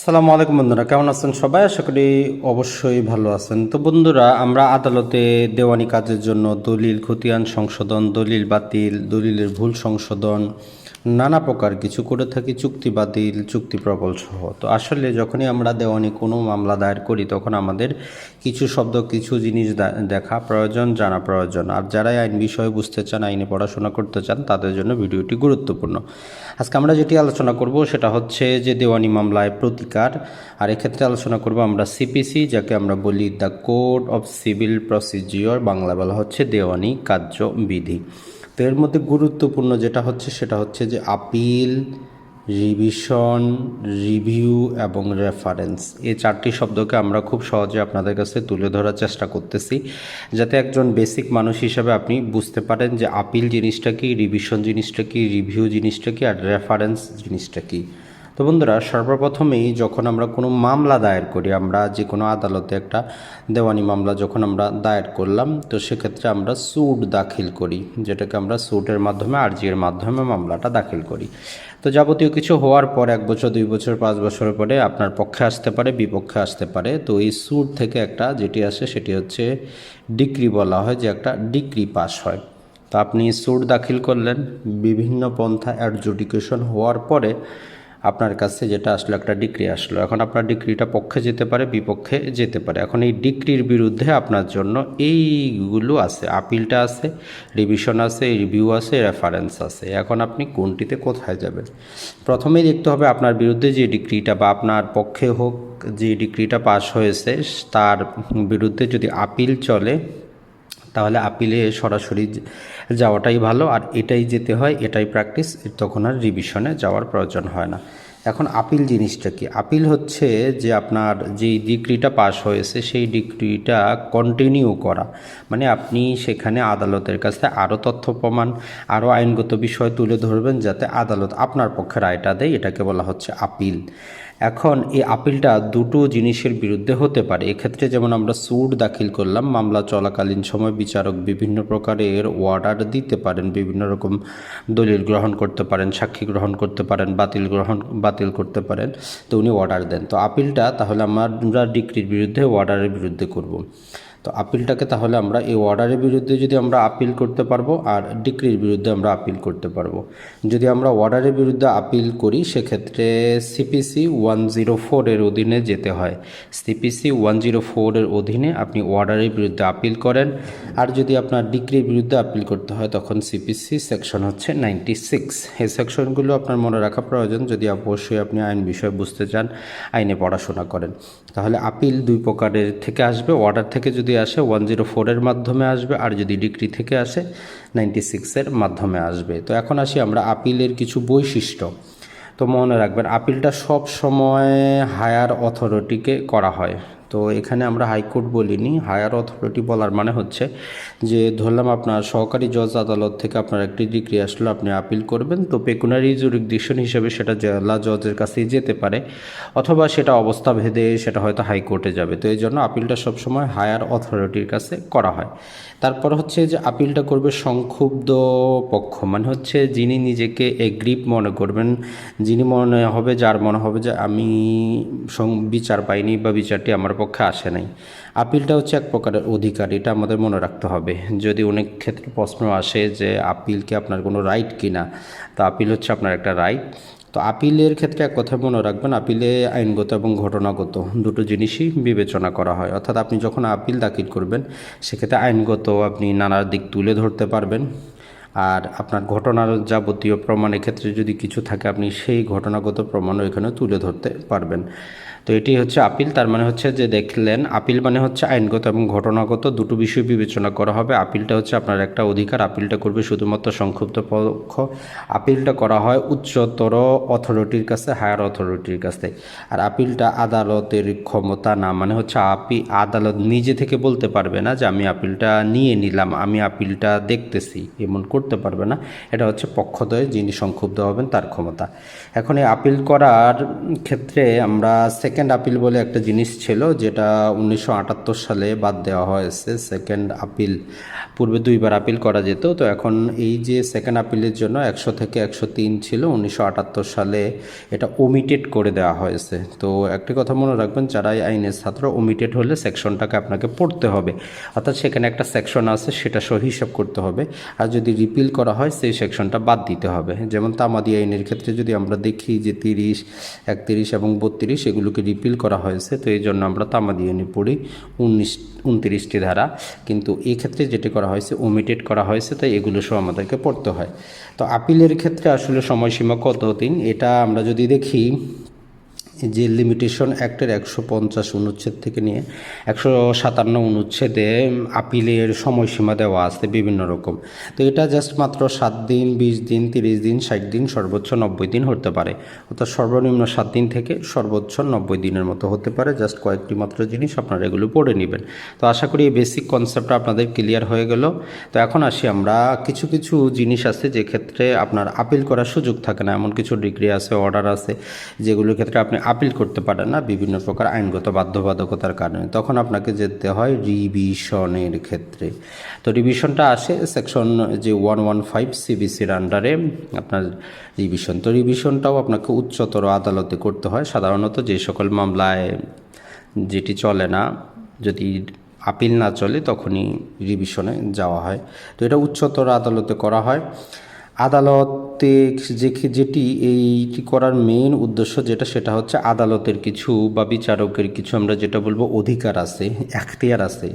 আসসালামু আলাইকুম বন্ধুরা, কেমন আছেন সবাই? আশা করি অবশ্যই ভালো আছেন। তো বন্ধুরা, আমরা আদালতে দেওয়ানি কাজের জন্য দলিল, খতিয়ান সংশোধন, দলিল বাতিল, দলিলের ভুল সংশোধন নানা প্রকার কিছু করে থাকি চুক্তি বাতিল চুক্তি প্রবল সহ। তো আসলে যখনই আমরা দেওয়ানি কোনো মামলা দায়ের করি, তখন আমাদের কিছু শব্দ, কিছু জিনিস দেখা প্রয়োজন, জানা প্রয়োজন। আর যারাই আইন বিষয়ে বুঝতে চান, আইনে পড়াশোনা করতে চান, তাদের জন্য ভিডিওটি গুরুত্বপূর্ণ। আজকে আমরা যেটি আলোচনা করব, সেটা হচ্ছে যে দেওয়ানি মামলায় প্রতিকার। আর এক্ষেত্রে আলোচনা করব আমরা সিপিসি যাকে আমরা বলি the code of civil procedure. Bangla বলা হচ্ছে দেওয়ানি কার্যবিধি। তো এর মধ্যে গুরুত্বপূর্ণ যেটা হচ্ছে সেটা হচ্ছে যে আপিল রিভিশন রিভিউ এবং রেফারেন্স এই চারটি শব্দকে আমরা খুব সহজে আপনাদের কাছে তুলে ধরার চেষ্টা করতেছি, যাতে একজন বেসিক মানুষ হিসাবে আপনি বুঝতে পারেন যে আপিল জিনিসটা কি রিভিশন জিনিসটা কি রিভিউ জিনিসটা কি আর রেফারেন্স জিনিসটা কি। তো বন্ধুরা, সর্বপ্রথমেই যখন আমরা কোনো মামলা দায়ের করি, আমরা যে কোনো আদালতে একটা দেওয়ানি মামলা যখন আমরা দায়ের করলাম, তো সেক্ষেত্রে আমরা স্যুট দাখিল করি, যেটাকে আমরা স্যুটের মাধ্যমে, আর্জির মাধ্যমে মামলাটা দাখিল করি। তো যাবতীয় কিছু হওয়ার পর, এক বছর, দুই বছর, পাঁচ বছর পরে আপনার পক্ষে আসতে পারে, বিপক্ষে আসতে পারে। তো এই স্যুট থেকে একটা যেটি আসে, সেটি হচ্ছে ডিগ্রি বলা হয়, যে একটা ডিগ্রি পাস হয়। তো আপনি স্যুট দাখিল করলেন, বিভিন্ন পন্থা অ্যাডজুডিকেশন হওয়ার পরে আপনার কাছে যেটা আসলো, একটা ডিগ্রি আসলো। এখন আপনার ডিগ্রিটা পক্ষে যেতে পারে, বিপক্ষে যেতে পারে। এখন এই ডিগ্রির বিরুদ্ধে আপনার জন্য এইগুলো আছে। আপিলটা আছে, রিভিশন আছে, রিভিউ আছে, রেফারেন্স আছে। এখন আপনি কোনটিতে কোথায় যাবেন? প্রথমেই দেখতে হবে আপনার বিরুদ্ধে যে ডিগ্রিটা বা আপনার পক্ষে হোক যে ডিগ্রিটা পাস হয়েছে, তার বিরুদ্ধে যদি আপিল চলে তাহলে আপিলে সরাসরি যাওয়াটাই ভালো। আর এটাই যেতে হয়, এটাই প্র্যাকটিস তখন আর রিভিশনে যাওয়ার প্রয়োজন হয় না। এখন আপিল জিনিসটা কি? আপিল হচ্ছে যে আপনার যেই ডিগ্রিটা পাস হয়েছে, সেই ডিগ্রিটা কন্টিনিউ করা। মানে আপনি সেখানে আদালতের কাছে আরও তথ্য প্রমাণ আরও আইনগত বিষয় তুলে ধরবেন, যাতে আদালত আপনার পক্ষে রায়টা দেয়। এটাকে বলা হচ্ছে আপিল। এখন এই আপিলটা দুটো জিনিসের বিরুদ্ধে হতে পারে। এক্ষেত্রে যেমন আমরা স্যুট দাখিল করলাম, মামলা চলাকালীন সময় বিচারক বিভিন্ন প্রকারের অর্ডার দিতে পারেন, বিভিন্ন রকম দলিল গ্রহণ করতে পারেন, সাক্ষী গ্রহণ করতে পারেন, বাতিল গ্রহণ, বাতিল করতে পারেন, তো উনি অর্ডার দেন। তো আপিলটা তাহলে আমরা ডিক্রির বিরুদ্ধে অর্ডারের বিরুদ্ধে করব। তো আপিলটাকে তাহলে আমরা এই অর্ডারের বিরুদ্ধে যদি আমরা আপিল করতে পারব আর ডিগ্রির বিরুদ্ধে আমরা আপিল করতে পারব। যদি আমরা অর্ডারের বিরুদ্ধে আপিল করি, সেক্ষেত্রে সিপিসি ওয়ান জিরো ফোরের অধীনে যেতে হয়। সিপিসি ওয়ান জিরো ফোরের অধীনে আপনি অর্ডারের বিরুদ্ধে আপিল করেন। আর যদি আপনার ডিগ্রির বিরুদ্ধে আপিল করতে হয়, তখন সিপিসি সেকশন হচ্ছে নাইনটি সিক্স এই সেকশনগুলো আপনার মনে রাখা প্রয়োজন, যদি অবশ্যই আপনি আইন বিষয়ে বুঝতে চান, আইনে পড়াশোনা করেন। তাহলে আপিল দুই প্রকারের থেকে আসবে। অর্ডার থেকে যদি আসে ওয়ান জিরো ফোরের মাধ্যমে আসবে আর যদি ডিগ্রি থেকে আসে নাইনটি সিক্সের মাধ্যমে আসবে। তো এখন আসি আমরা আপিলের কিছু বৈশিষ্ট্য। তো মনে রাখবেন, আপিলটা সব সময় হায়ার অথরিটিকে করা হয়। তো এখানে আমরা হাইকোর্ট বলিনি হায়ার অথরিটি বলার মানে হচ্ছে যে ধরলাম আপনার সহকারী জজ আদালত থেকে আপনার একটি ডিগ্রি আসলো, আপনি আপিল করবেন, তো পেকুনারি জুরিকডিকশন হিসেবে সেটা জেলা জজের কাছেই যেতে পারে, অথবা সেটা অবস্থা ভেদে সেটা হয়তো হাইকোর্টে যাবে, তো এই জন্য আপিলটা সবসময় হায়ার অথরিটির কাছে করা হয়। তারপর হচ্ছে যে আপিলটা করবে সংক্ষুব্ধ পক্ষ মানে হচ্ছে যিনি নিজেকে এগ্রিপ মনে করবেন, যিনি মনে হবে, যার মনে হবে যে আমি বিচার পাইনি বা বিচারটি আমার পক্ষে আসে নাই। আপিলটা হচ্ছে এক প্রকারের অধিকার, এটা আমাদের মনে রাখতে হবে। যদি অনেক ক্ষেত্রে প্রশ্ন আসে যে আপিল কি আপনার কোনো রাইট কিনা, তো আপিল হচ্ছে আপনার একটা রাইট তো আপিলের ক্ষেত্রে এক কথা মনে রাখবেন, আপিলে আইনগত এবং ঘটনাগত দুটো জিনিসই বিবেচনা করা হয়। অর্থাৎ আপনি যখন আপিল দাখিল করবেন, সেক্ষেত্রে আইনগত আপনি নানা দিক তুলে ধরতে পারবেন। আর আপনার ঘটনার যাবতীয় প্রমাণের ক্ষেত্রে যদি কিছু থাকে, আপনি সেই ঘটনাগত প্রমাণও এখানে তুলে ধরতে পারবেন। তো এটি হচ্ছে আপিল, তার মানে হচ্ছে যে দেখলেন, আপিল মানে হচ্ছে আইনগত এবং ঘটনাগত দুটো বিষয় বিবেচনা করা হবে। আপিলটা হচ্ছে আপনার একটা অধিকার, আপিলটা করবে শুধুমাত্র সংক্ষিপ্ত পক্ষ। আপিলটা করা হয় উচ্চতর অথরিটির কাছে হায়ার অথরিটির কাছে। আর আপিলটা আদালতের ক্ষমতা না মানে হচ্ছে আপি, আদালত নিজে থেকে বলতে পারবে না যে আমি আপিলটা নিয়ে নিলাম, আমি আপিলটা দেখতেছি, এমন করতে পারবে না। এটা হচ্ছে পক্ষদয় যিনি সংক্ষুব্ধ হবেন তার ক্ষমতা। এখন এই আপিল করার ক্ষেত্রে আমরা সেকেন্ড আপিল বলে একটা জিনিস ছিল, যেটা উনিশশো আটাত্তর সালে বাদ দেওয়া হয়েছে। সেকেন্ড আপিল পূর্বে দুইবার আপিল করা যেত। তো এখন এই যে সেকেন্ড আপিলের জন্য একশো থেকে একশো তিন ছিল উনিশশো আটাত্তর সালে, এটা ওমিটেড করে দেওয়া হয়েছে। তো একটি কথা মনে রাখবেন, যারা এই আইনের ছাত্র ওমিটেড হলে সেকশনটাকে আপনাকে পড়তে হবে। অর্থাৎ সেখানে একটা সেকশন আছে, সেটা সহ হিসাব করতে হবে। আর যদি রিপিল করা হয়, সেই সেকশনটা বাদ দিতে হবে। যেমন তামাদি আইনের ক্ষেত্রে যদি আমরা দেখি যে তিরিশ, একত্রিশ এবং বত্রিশ, এগুলোকে রিপিল করা হয়েছে, তো এই জন্য আমরা তামাদি নিয়ে পড়ি উনিশ, উনত্রিশটি ধারা, কিন্তু এই ক্ষেত্রে যেটি করা হয়েছে ওমিটেড করা হয়েছে, তাই এগুলো সব আমাদেরকে পড়তে হয়। তো আপিলের ক্ষেত্রে আসলে সময়সীমা কত দিন এটা আমরা যদি দেখি যে লিমিটেশন অ্যাক্টের একশো পঞ্চাশ অনুচ্ছেদ থেকে নিয়ে একশো সাতান্ন অনুচ্ছেদে আপিলের সময়সীমা দেওয়া আছে বিভিন্ন রকম। তো এটা জাস্ট মাত্র সাত দিন, বিশ দিন, তিরিশ দিন, ষাট দিন, সর্বোচ্চ নব্বই দিন হতে পারে। অর্থাৎ সর্বনিম্ন সাত দিন থেকে সর্বোচ্চ নব্বই দিনের মতো হতে পারে। জাস্ট কয়েকটি মাত্র জিনিস আপনারা এগুলো পড়ে নেবেন। তো আশা করি এই বেসিক কনসেপ্টটা আপনাদের ক্লিয়ার হয়ে গেল। তো এখন আসি আমরা, কিছু কিছু জিনিস আছে যে ক্ষেত্রে আপনার আপিল করার সুযোগ থাকে না। এমন কিছু ডিগ্রি আছে অর্ডার আছে, যেগুলোর ক্ষেত্রে আপনি আপিল করতে পারে না বিভিন্ন প্রকার আইনগত বাধ্যবাধকতার কারণে। তখন আপনাকে যেতে হয় রিভিশনের ক্ষেত্রে। তো রিভিশনটা আসে সেকশন যে ওয়ান ওয়ান ফাইভ সিবিসির আন্ডারে আপনার রিভিশন তো রিভিশনটাও আপনাকে উচ্চতর আদালতে করতে হয়। সাধারণত যে সকল মামলায় যেটি চলে না, যদি আপিল না চলে তখনই রিভিশনে যাওয়া হয়। তো এটা উচ্চতর আদালতে করা হয়। আদালতে যেটি এইটি করার মেইন উদ্দেশ্য যেটা, সেটা হচ্ছে আদালতের কিছু বা বিচারকের কিছু আমরা যেটা বলব অধিকার আছে, এখতিয়ার আছে।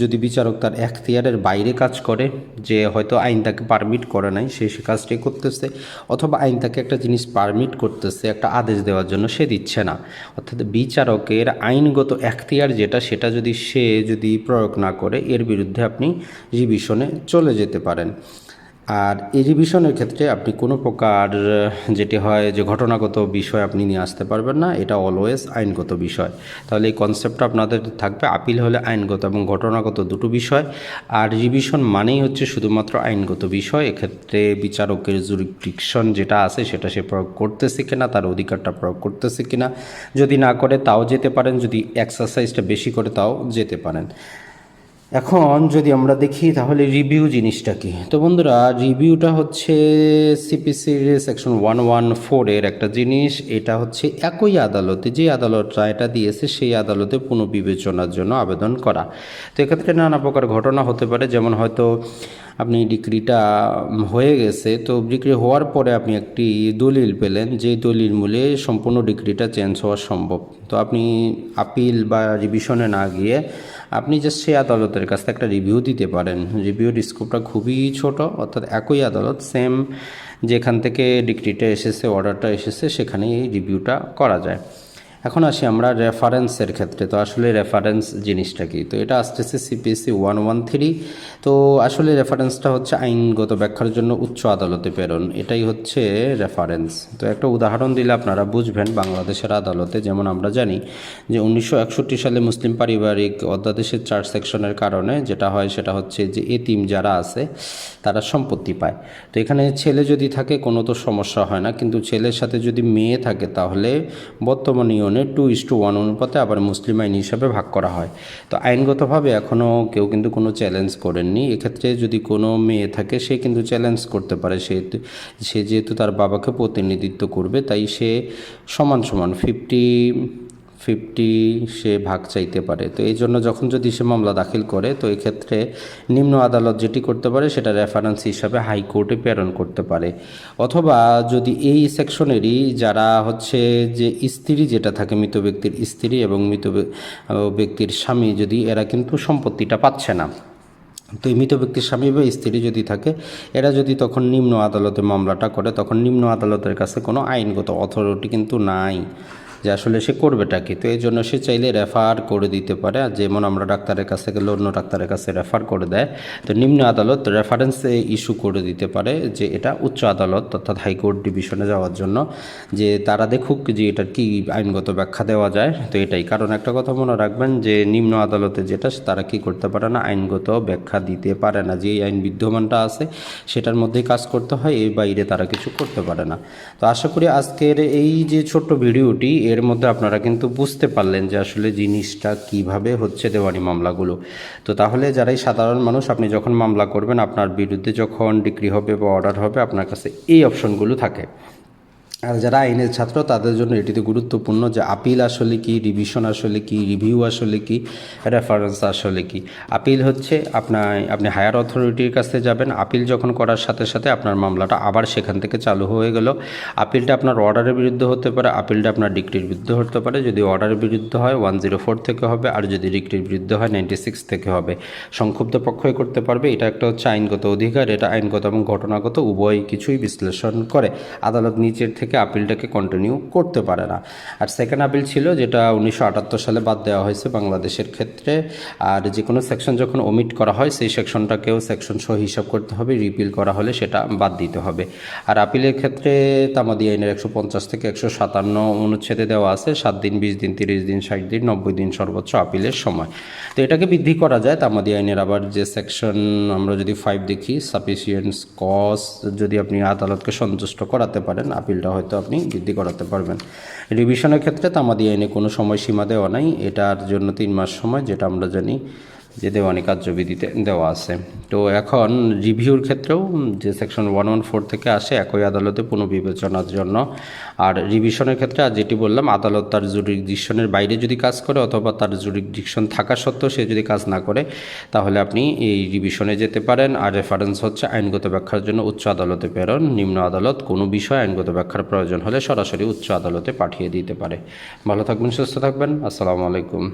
যদি বিচারক তার এখতিয়ারের বাইরে কাজ করে, যে হয়তো আইন তাকে পারমিট করে নাই, সে সে কাজটাই করতেছে, অথবা আইন তাকে একটা জিনিস পারমিট করতেছে, একটা আদেশ দেওয়ার জন্য সে দিচ্ছে না। অর্থাৎ বিচারকের আইনগত এখতিয়ার যেটা, সেটা যদি সে যদি প্রয়োগ না করে, এর বিরুদ্ধে আপনি রিভিশনে চলে যেতে পারেন। আর এই রিভিশনের ক্ষেত্রে আপনি কোনো প্রকার, যেটি হয় যে ঘটনাগত বিষয় আপনি নিয়ে আসতে পারবেন না, এটা অলওয়েজ আইনগত বিষয়। তাহলে এই কনসেপ্টটা আপনাদের থাকবে, আপিল হলে আইনগত এবং ঘটনাগত দুটো বিষয়। আর রিভিশন মানেই হচ্ছে শুধুমাত্র আইনগত বিষয়, এক্ষেত্রে বিচারকের জুরিডিকশন যেটা আছে সেটা সে প্রয়োগ করতেছে কিনা, তার অধিকারটা প্রয়োগ করতেছে কিনা। যদি না করে তাও যেতে পারেন, যদি এক্সারসাইজটা বেশি করে তাও যেতে পারেন। এখন যদি আমরা দেখি তাহলে রিভিউ জিনিসটা কি? তো বন্ধুরা রিভিউটা হচ্ছে সিপিসির সেকশন ওয়ান ওয়ান ফোরের একটা জিনিস। এটা হচ্ছে একই আদালতে, যে আদালত রায়টা দিয়েছে সেই আদালতে পুনর্বিবেচনার জন্য আবেদন করা। তো এক্ষেত্রে নানা প্রকার ঘটনা হতে পারে, যেমন হয়তো আপনি ডিগ্রিটা হয়ে গেছে, তো ডিগ্রি হওয়ার পরে আপনি একটি দলিল পেলেন, যে দলিল মূলে সম্পূর্ণ ডিগ্রিটা চেঞ্জ হওয়া সম্ভব। তো আপনি আপিল বা রিভিশনে না গিয়ে আপনি যে সেই আদালতের কাছে একটা রিভিউ দিতে পারেন। রিভিউর স্কোপটা খুবই ছোট, অর্থাৎ একই আদালত সেম যেখান থেকে ডিগ্রিটা এসেছে অর্ডারটা এসেছে, সেখানেই এই রিভিউটা করা যায়। এখন আসি আমরা রেফারেন্সের ক্ষেত্রে। তো আসলে রেফারেন্স জিনিসটা কি? তো এটা আসতেছে সিপিএসসি ওয়ান ওয়ান থ্রি তো আসলে রেফারেন্সটা হচ্ছে আইনগত ব্যাখ্যার জন্য উচ্চ আদালতে প্রেরণ। এটাই হচ্ছে রেফারেন্স তো একটা উদাহরণ দিলে আপনারা বুঝবেন বাংলাদেশের আদালতে। যেমন আমরা জানি যে উনিশশো একষট্টি সালে মুসলিম পারিবারিক অধ্যাদেশের চার সেকশনের কারণে যেটা হয় সেটা হচ্ছে যে এতিম যারা আছে, তারা সম্পত্তি পায়। তো এখানে ছেলে যদি থাকে কোনো তো সমস্যা হয় না। কিন্তু ছেলের সাথে যদি মেয়ে থাকে তাহলে বর্তমান ইউনে টু ইস টু ওয়ান অনুপাতে আবার মুসলিম আইন হিসাবে ভাগ করা হয়। তো আইনগতভাবে এখনও কেউ কিন্তু কোনো চ্যালেঞ্জ করেননি। এক্ষেত্রে যদি কোনো মেয়ে থাকে, সে কিন্তু চ্যালেঞ্জ করতে পারে। সে সে যেহেতু তার বাবাকে প্রতিনিধিত্ব করবে, তাই সে সমান সমান ফিফটি ফিফটি সে ভাগ চাইতে পারে। তো এই জন্য যখন যদি সে মামলা দাখিল করে, তো এক্ষেত্রে নিম্ন আদালত যেটি করতে পারে, সেটা রেফারেন্স হিসাবে হাইকোর্টে প্রেরণ করতে পারে। অথবা যদি এই সেকশনেরই যারা হচ্ছে যে স্ত্রী, যেটা থাকে মৃত ব্যক্তির স্ত্রী এবং মৃত ব্যক্তির স্বামী, যদি এরা কিন্তু সম্পত্তিটা পাচ্ছে না। তো মৃত ব্যক্তির স্বামী বা স্ত্রী যদি থাকে, এরা যদি তখন নিম্ন আদালতে মামলাটা করে, তখন নিম্ন আদালতের কাছে কোনো আইনগত অথরিটি কিন্তু নাই। যে আসলে সে করবেটা কি? তো এই জন্য সে চাইলে রেফার করে দিতে পারে। আর যেমন আমরা ডাক্তারের কাছ থেকে অন্য ডাক্তারের কাছে রেফার করে দেয়, তো নিম্ন আদালত রেফারেন্স ইস্যু করে দিতে পারে যে এটা উচ্চ আদালত অর্থাৎ হাইকোর্ট ডিভিশনে যাওয়ার জন্য, যে তারা দেখুক যে এটার কি আইনগত ব্যাখ্যা দেওয়া যায়। তো এটাই। কারণ একটা কথা মনে রাখবেন যে নিম্ন আদালতে যেটা, তারা কি করতে পারে না, আইনগত ব্যাখ্যা দিতে পারে না। যে আইন বিদ্যমানটা আছে, সেটার মধ্যেই কাজ করতে হয়, এর বাইরে তারা কিছু করতে পারে না। তো আশা করি আজকের এই যে ছোট্ট ভিডিওটি এর মধ্যে আপনারা কিন্তু বুঝতে পারলেন যে আসলে জিনিসটা কীভাবে হচ্ছে দেওয়ানি মামলাগুলো। তো তাহলে যারাই সাধারণ মানুষ, আপনি যখন মামলা করবেন, আপনার বিরুদ্ধে যখন ডিক্রি হবে বা অর্ডার হবে, আপনার কাছে এই অপশনগুলো থাকে। আর যারা আইনের ছাত্র, তাদের জন্য এটিতে গুরুত্বপূর্ণ যে আপিল আসলে কি রিভিশন আসলে কি রিভিউ আসলে কি রেফারেন্স আসলে কি। আপিল হচ্ছে আপনার, আপনি হায়ার অথরিটির কাছে যাবেন, আপিল যখন করার সাথে সাথে আপনার মামলাটা আবার সেখান থেকে চালু হয়ে গেল। আপিলটা আপনার অর্ডারের বিরুদ্ধে হতে পারে, আপিলটা আপনার ডিগ্রির বিরুদ্ধে হতে পারে। যদি অর্ডারের বিরুদ্ধে হয় ওয়ান জিরো ফোর থেকে হবে, আর যদি ডিগ্রির বিরুদ্ধে হয় নাইনটি সিক্স থেকে হবে। সংক্ষুব্ধ পক্ষই করতে পারবে, এটা একটা হচ্ছে আইনগত অধিকার, এটা আইনগত এবং ঘটনাগত উভয় কিছুই বিশ্লেষণ করে। আদালত নিচের থেকে আপিলটাকে কন্টিনিউ করতে পারে না। আর সেকেন্ড আপিল ছিল যেটা উনিশশো আটাত্তর সালে বাদ দেওয়া হয়েছে বাংলাদেশের ক্ষেত্রে। আর যে কোনো সেকশন যখন ওমিট করা হয়, সেই সেকশনটাকেও সেকশন সহ হিসাব করতে হবে রিপিল করা হলে সেটা বাদ দিতে হবে। আর আপিলের ক্ষেত্রে তামাদি আইনের একশো পঞ্চাশ থেকে একশো সাতান্ন অনুচ্ছেদে দেওয়া আছে, সাত দিন, বিশ দিন, তিরিশ দিন, ষাট দিন, নব্বই দিন সর্বোচ্চ আপিলের সময়। তো এটাকে বৃদ্ধি করা যায় তামাদি আইনের আবার যে সেকশন আমরা যদি ফাইভ দেখি সাফিসিয়েন্স কজ যদি আপনি আদালতকে সন্তুষ্ট করাতে পারেন, আপিলটা হয়তো আপনি বৃদ্ধি করাতে পারবেন। রিভিশনের ক্ষেত্রে তামাদি আইনে কোনো সময়সীমা দেওয়া নাই। এটার জন্য তিন মাস সময়, যেটা আমরা জানি যে দেওয়ানি কার্যবিধিতে দেওয়া আছে। তো এখন রিভিউর ক্ষেত্রেও যে সেকশন ওয়ান ওয়ান ফোর থেকে আসে, একই আদালতে পুনর্বিবেচনার জন্য। আর রিভিশনের ক্ষেত্রে আর যেটি বললাম, আদালত তার জুরিডিকশনের বাইরে যদি কাজ করে অথবা তার জুরিডিকশন থাকা সত্ত্বেও সে যদি কাজ না করে, তাহলে আপনি এই রিভিশনে যেতে পারেন। আর রেফারেন্স হচ্ছে আইনগত ব্যাখ্যার জন্য উচ্চ আদালতে প্রেরণ। নিম্ন আদালত কোনো বিষয়ে আইনগত ব্যাখ্যার প্রয়োজন হলে সরাসরি উচ্চ আদালতে পাঠিয়ে দিতে পারে। ভালো থাকবেন, সুস্থ থাকবেন। আসসালামু আলাইকুম।